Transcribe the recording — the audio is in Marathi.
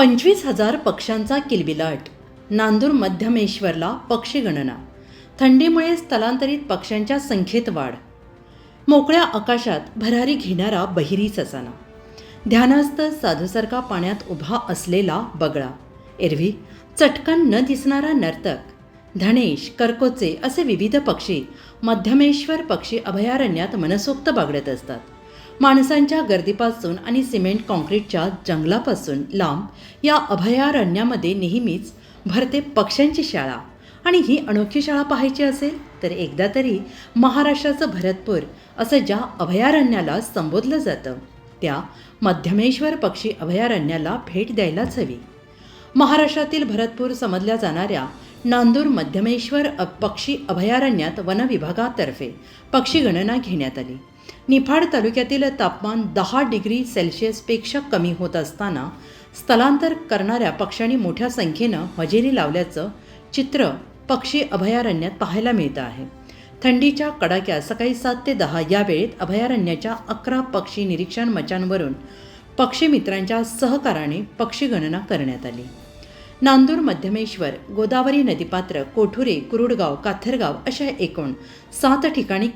पंचवीस हजार पक्ष्यांचा किलबिलाट नांदूर मध्यमेश्वरला पक्षीगणना. थंडीमुळे स्थलांतरित पक्ष्यांच्या संख्येत वाढ. मोकळ्या आकाशात भरारी घेणारा बहिरी ससाना. ध्यानास्थ साधूसारखा पाण्यात उभा असलेला बगळा. एरवी चटकन न दिसणारा नर्तक. धनेश करकोचे असे विविध पक्षी मध्यमेश्वर पक्षी अभयारण्यात मनसोक्त बागडत असतात. माणसांच्या गर्दीपासून आणि सिमेंट कॉन्क्रीटच्या जंगलापासून लांब या अभयारण्यामध्ये नेहमीच भरते पक्ष्यांची शाळा. आणि ही अनोखी शाळा पाहायची असेल तर एकदा तरी महाराष्ट्राचं भरतपूर असं ज्या अभयारण्याला संबोधलं जातं त्या मध्यमेश्वर पक्षी अभयारण्याला भेट द्यायलाच हवी. महाराष्ट्रातील भरतपूर समजल्या जाणाऱ्या नांदूर मध्यमेश्वर पक्षी अभयारण्यात वनविभागातर्फे पक्षी गणना घेण्यात आली. निफाड तालुक्यातील तापमान दहा डिग्री सेल्सिअसपेक्षा कमी होत असताना स्थलांतर करणाऱ्या पक्ष्यांनी मोठ्या संख्येनं हजेरी लावल्याचं चित्र पक्षी अभयारण्यात पाहायला मिळतं आहे. थंडीच्या कडाक्या सकाळी सात ते दहा या वेळेत अभयारण्याच्या अकरा पक्षी निरीक्षण मचांवरून पक्षी मित्रांच्या सहकाराने पक्षी गणना करण्यात आली. नांदूर मध्यमेश्वर गोदावरी नदीपात्र कोठुरे कुरुडगाव काथरगाव अशा एकूण सात ठिकाणी